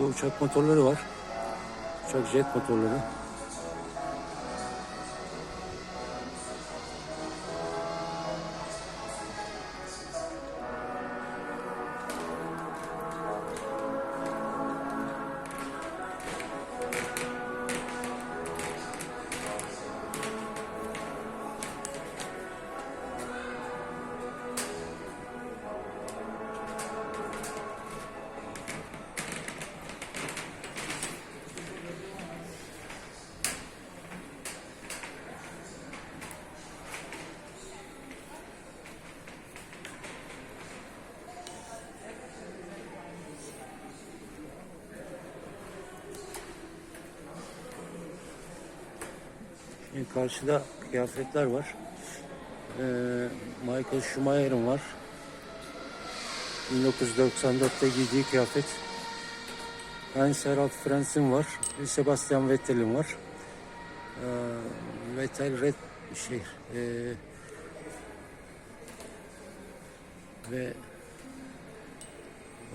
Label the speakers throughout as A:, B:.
A: Şurada uçak motorları var. Uçak jet motorları. Karşıda kıyafetler var. Ee, Michael Schumacher'ın var. 1994'te giydiği kıyafet. Heinz Harald Frentz'in var. Sebastian Vettel'in var. Ee, Vettel red şey ee, ve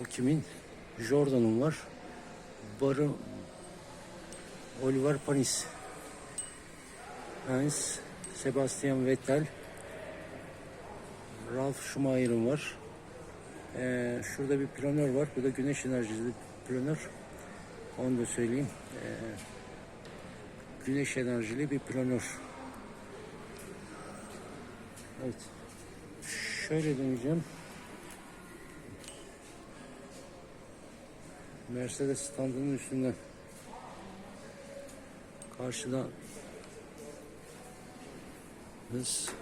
A: o kimin? Jordan'ın var. Barı Oliver Panis. Heinz, Sebastian Vettel, Ralf Schumacher'ın var. Ee, şurada bir planör var. Bu da güneş enerjili planör. Onu da söyleyeyim. Ee, güneş enerjili bir planör. Evet. Şöyle deneyeceğim. Mercedes standının üstünden karşıda this.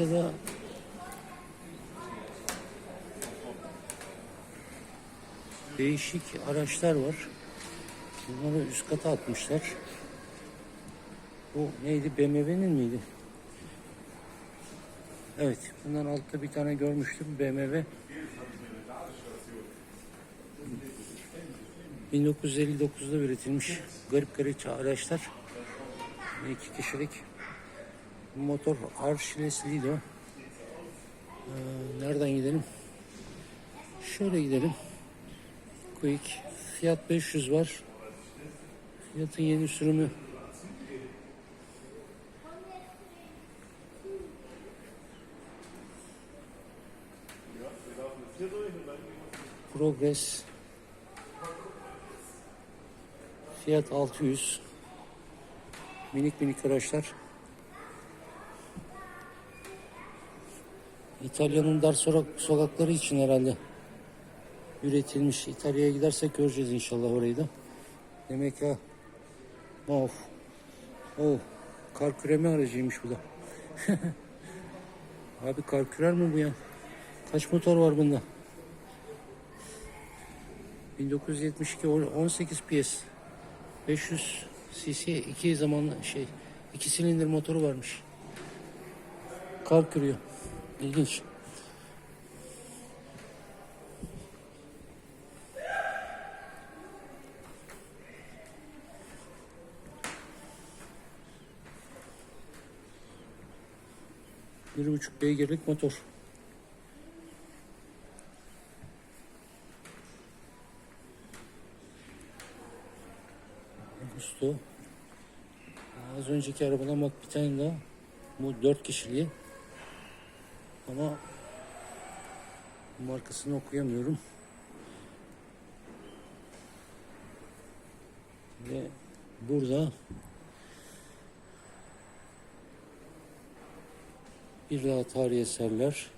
A: Da değişik araçlar var. Bunları üst kata atmışlar. Bu neydi? BMW'nin miydi? Evet. Bundan altta bir tane görmüştüm. BMW. 1959'da üretilmiş garip garip araçlar. İki kişilik motor arşilesliydi o. Ee, nereden gidelim? Şöyle gidelim. Quick. Fiyat 500 var. Fiyatın yeni sürümü. Progress. Fiyat 600. Minik minik araçlar. İtalya'nın dar sokak- sokakları için herhalde üretilmiş. İtalya'ya gidersek göreceğiz inşallah orayı da. Demek ya of oh kar küreme aracıymış bu da. Abi kar kürer mi bu ya? Kaç motor var bunda? 1972 18 PS 500 cc iki zamanlı şey iki silindir motoru varmış. Kar kürüyor. İlginç. Bir buçuk beygirlik motor. Gusto. Az önceki arabadan bak bir tane daha. Bu dört kişiliği. Ama markasını okuyamıyorum. Ve burada bir daha tarihi eserler.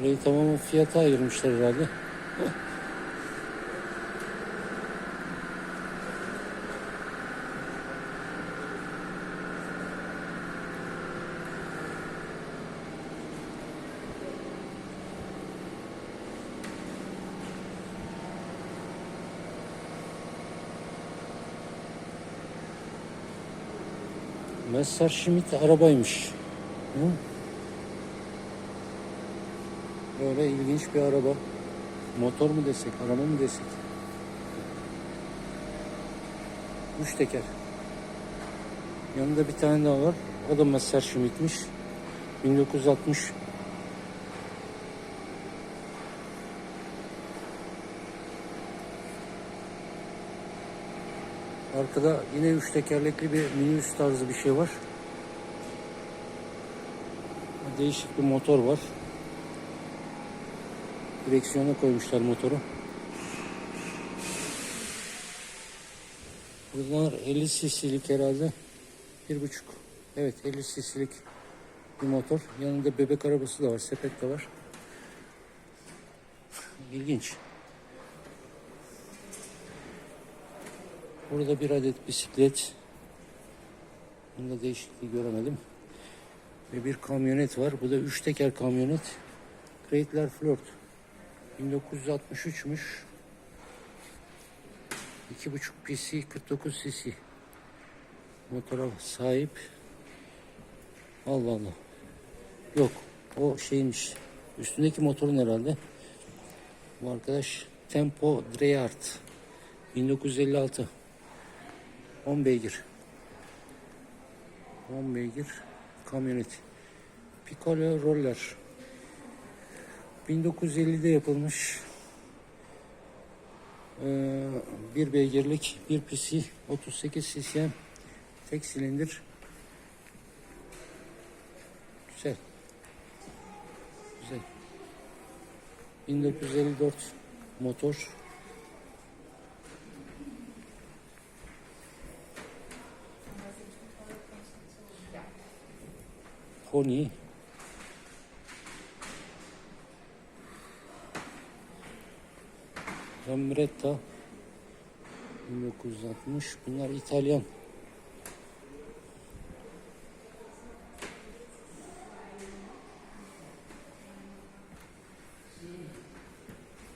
A: Burayı tamamen fiyata ayırmışlar herhalde. Messerschmitt arabaymış. Hı? Böyle ilginç bir araba. Motor mu desek, araba mı desek? Üç teker. Yanında bir tane daha var. O da Messerschmitt'miş. 1960. Arkada yine üç tekerlekli bir minibüs tarzı bir şey var. Değişik bir motor var. Direksiyona koymuşlar motoru. Bunlar 50 cc'lik herhalde. Bir buçuk. Evet 50 cc'lik bir motor. Yanında bebek arabası da var. Sepet de var. İlginç. Burada bir adet bisiklet. Bunda değişikliği göremedim. Ve bir kamyonet var. Bu da üç teker kamyonet. Chrysler Flirt. 1963'müş. 2.5 PC 49 cc. Motora sahip. Allah Allah. Yok. O şeymiş. Üstündeki motorun herhalde. Bu arkadaş Tempo Dreyart. 1956. 10 beygir. 10 beygir kamyonet. Piccolo Roller. 1950'de yapılmış. Ee, bir beygirlik, bir PC, 38 ccm, tek silindir. Güzel. Güzel. 1954 motor. Pony. Lambretta 1960 bunlar İtalyan.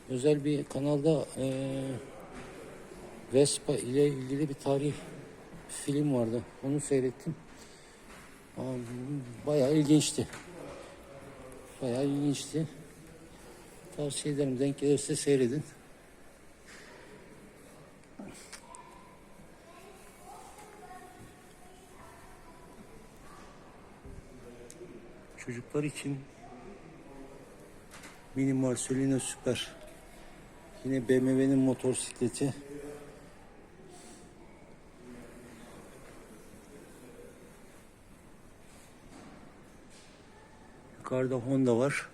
A: Özel bir kanalda eee Vespa ile ilgili bir tarih film vardı. Onu seyrettim. Bayağı ilginçti. Bayağı ilginçti. Tavsiye ederim. Denk gelirse seyredin Çocuklar için Mini Marcelino Süper. Yine BMW'nin motosikleti. Yukarıda Honda var.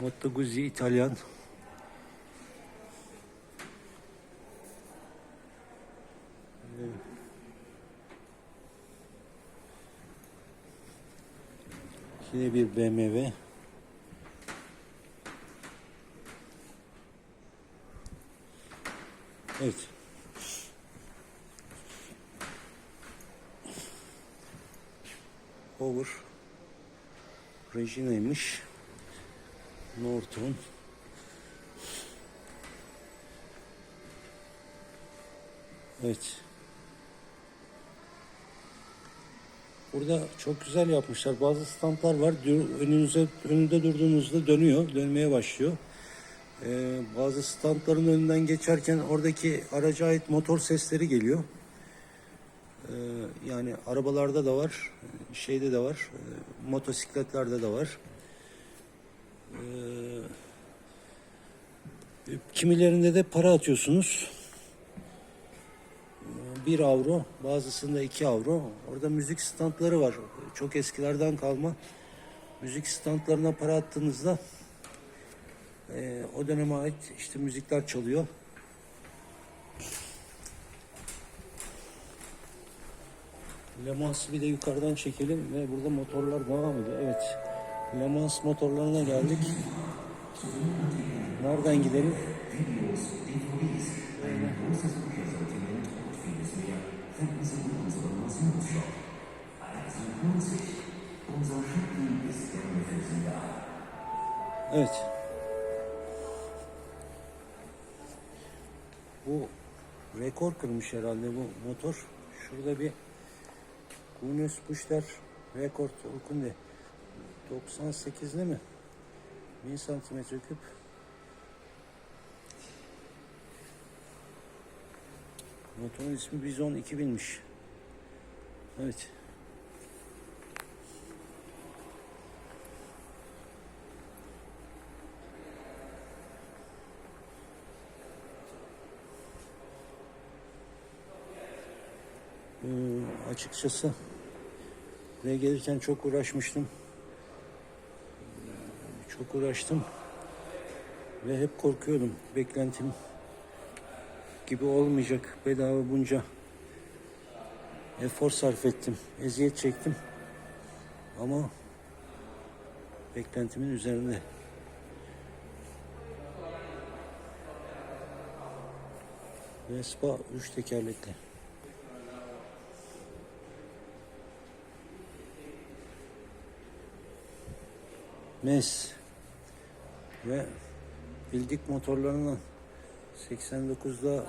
A: Moto Guzzi İtalyan. Yine bir BMW. Evet. Over. Regina'ymış. Norton. Evet. Burada çok güzel yapmışlar. Bazı standlar var. Önünüze, önünde durduğunuzda dönüyor. Dönmeye başlıyor. Ee, bazı standların önünden geçerken oradaki araca ait motor sesleri geliyor. Ee, yani arabalarda da var. Şeyde de var. e, motosikletlerde de var. Ee, kimilerinde de para atıyorsunuz. 1 avro, bazısında 2 avro. Orada müzik standları var. Çok eskilerden kalma. Müzik standlarına para attığınızda e, o döneme ait işte müzikler çalıyor. Le Mans'ı bir de yukarıdan çekelim ve burada motorlar devam ediyor. Evet. Le Mans motorlarına geldik. Nereden gidelim? Evet. Bu rekor kırmış herhalde bu motor. Şurada bir Guinness Bushler rekor okundu. 98 değil mi? 1000 santimetre küp. Motorun ismi Bizon 2000'miş. Evet. Ee, açıkçası buraya gelirken çok uğraşmıştım. Çok uğraştım ve hep korkuyordum. Beklentim gibi olmayacak. Bedava bunca efor sarf ettim. Eziyet çektim. Ama beklentimin üzerinde. Vespa 3 tekerlekli. MES ve bildik motorlarını 89'da eee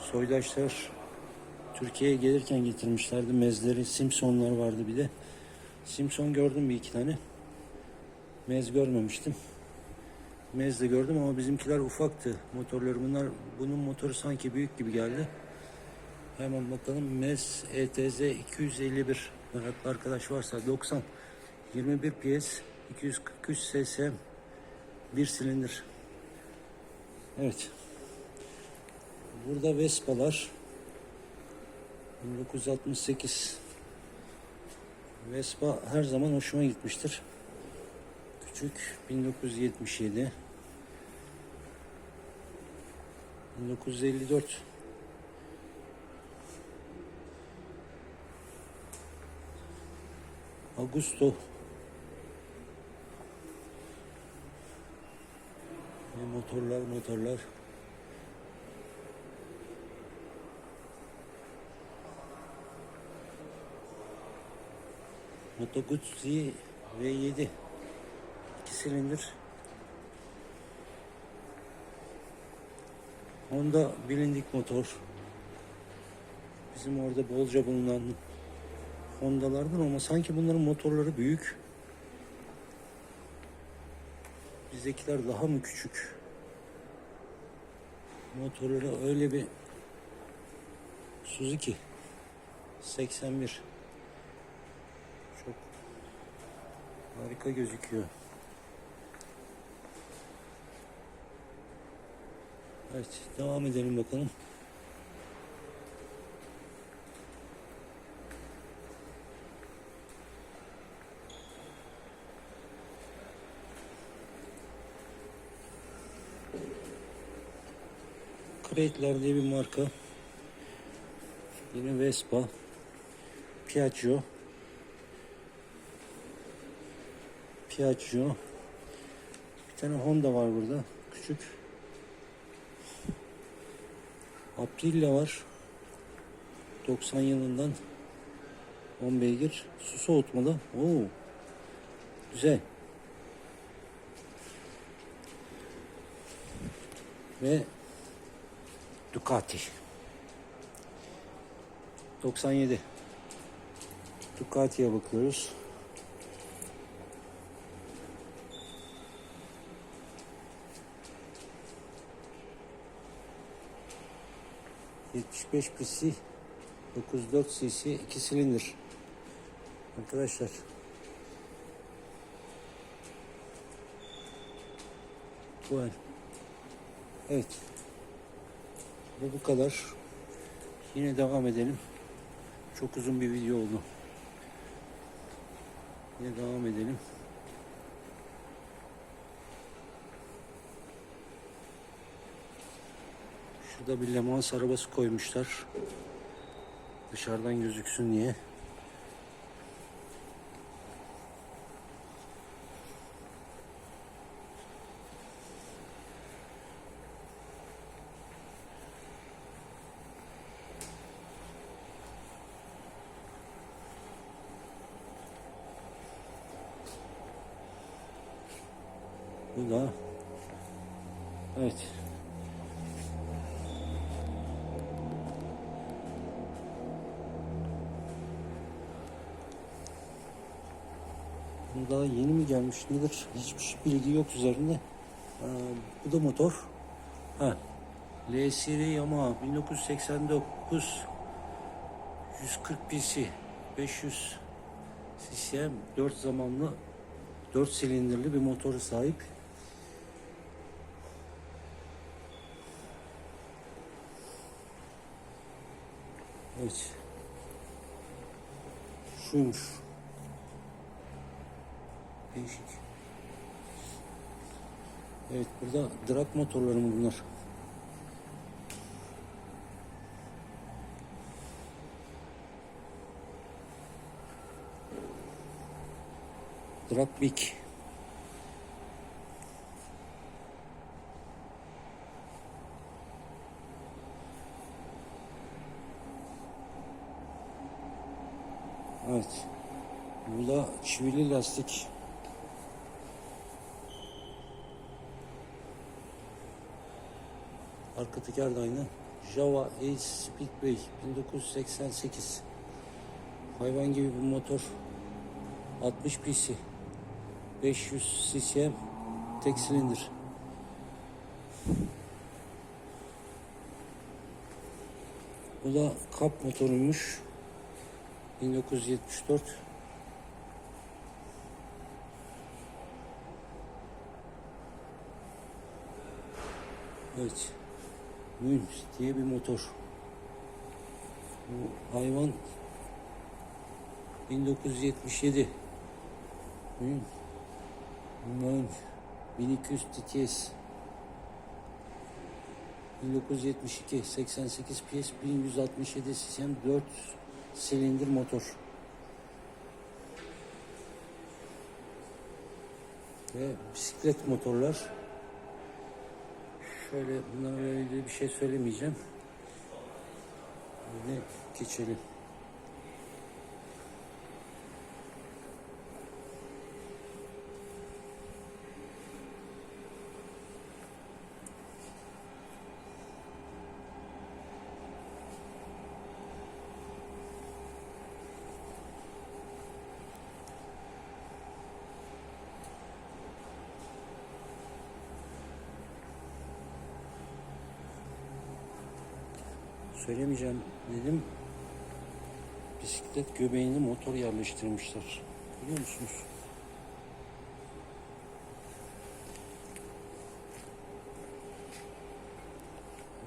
A: soydaşlar Türkiye'ye gelirken getirmişlerdi. Mezleri, Simpsonlar vardı bir de. Simpson gördüm bir iki tane. Mez görmemiştim. Mez de gördüm ama bizimkiler ufaktı motorları. Bunlar bunun motoru sanki büyük gibi geldi. Hemen bakalım Mez E ETZ 251 meraklı arkadaş varsa 90 21 PS 243 cc bir silindir. Evet. Burada Vespa'lar 1968 Vespa her zaman hoşuma gitmiştir. Küçük 1977 1954 Augusto motorlar motorlar. Moto Guzzi V7 2 silindir. Honda bilindik motor. Bizim orada bolca bulunan Honda'lardan ama sanki bunların motorları büyük. Bizdekiler daha mı küçük motorları öyle bir Suzuki 81 çok harika gözüküyor. Evet devam edelim bakalım. Crate'ler diye bir marka. Yine Vespa. Piaggio. Piaggio. Bir tane Honda var burada. Küçük. Aprilia var. 90 yılından 10 beygir. Su soğutmalı. Oo. Güzel. Ve Ducati. 97. Ducati'ye bakıyoruz. ...75 cc... ...94 cc... ...2 silindir... ...arkadaşlar... ...bu. ...evet... ...bu bu kadar... ...yine devam edelim... ...çok uzun bir video oldu... ...yine devam edelim... Şurada bir Le Mans arabası koymuşlar. Dışarıdan gözüksün diye. Bu da evet. Bu daha yeni mi gelmiş nedir? Hiçbir bilgi yok üzerinde. Ee, bu da motor. Ha. L seri Yamaha 1989 140 PC 500 CCM 4 zamanlı 4 silindirli bir motoru sahip. Evet. Şuymuş. Değişik. Evet burada drag motorları mı bunlar? Drag Big. Evet. Bu da çivili lastik. Arka teker de aynı. Java Ace Speedway 1988. Hayvan gibi bir motor. 60 PC. 500 CCM. Tek silindir. Bu da kap motoruymuş. 1974. Evet. Mün diye bir motor. Bu hayvan 1977. Mün. Mün. 1200 TTS. 1972 88 PS 1167 CCM 4 silindir motor. Ve bisiklet motorlar. Şöyle bunlarla ilgili bir şey söylemeyeceğim. Böyle geçelim. Söylemeyeceğim dedim. Bisiklet göbeğine motor yerleştirmişler. Biliyor musunuz?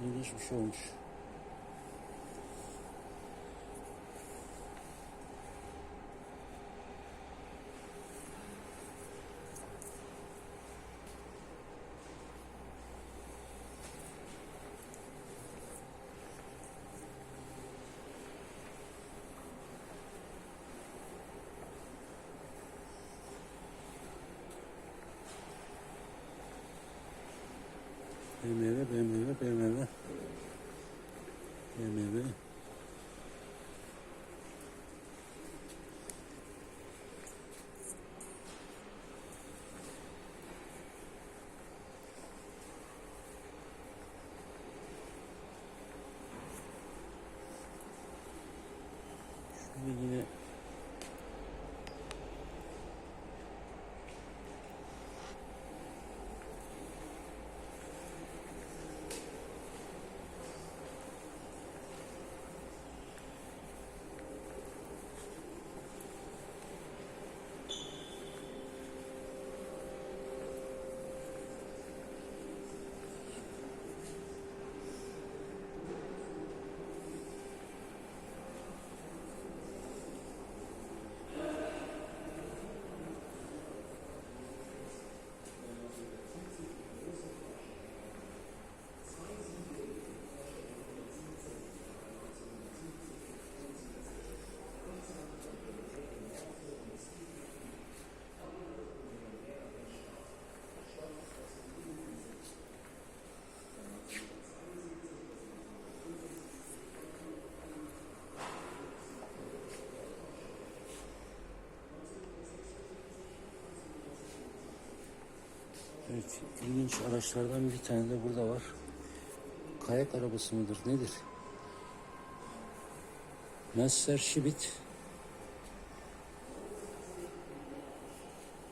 A: İlginç bir şey olmuş. BMW, BMW, BMW. BMW. Şöyle yine Evet, ilginç araçlardan bir tane de burada var. Kayak arabası mıdır, nedir? Messer Şibit.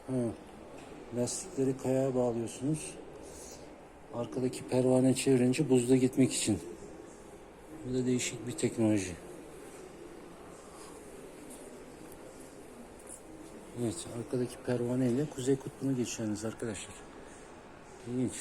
A: Ha. Lastikleri kayağa bağlıyorsunuz. Arkadaki pervane çevirince buzda gitmek için. Bu da değişik bir teknoloji. Evet, arkadaki pervaneyle Kuzey Kutbu'nu geçiyorsunuz arkadaşlar. İlginç.